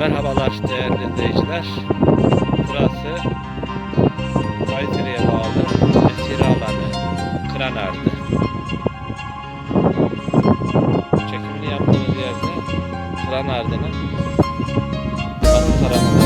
Merhabalar değerli izleyiciler. Burası Kayseri'ye bağlı Esiri alanı Kranar'dı. Çekimini yaptığımız yerde Kranar'dının batı tarafında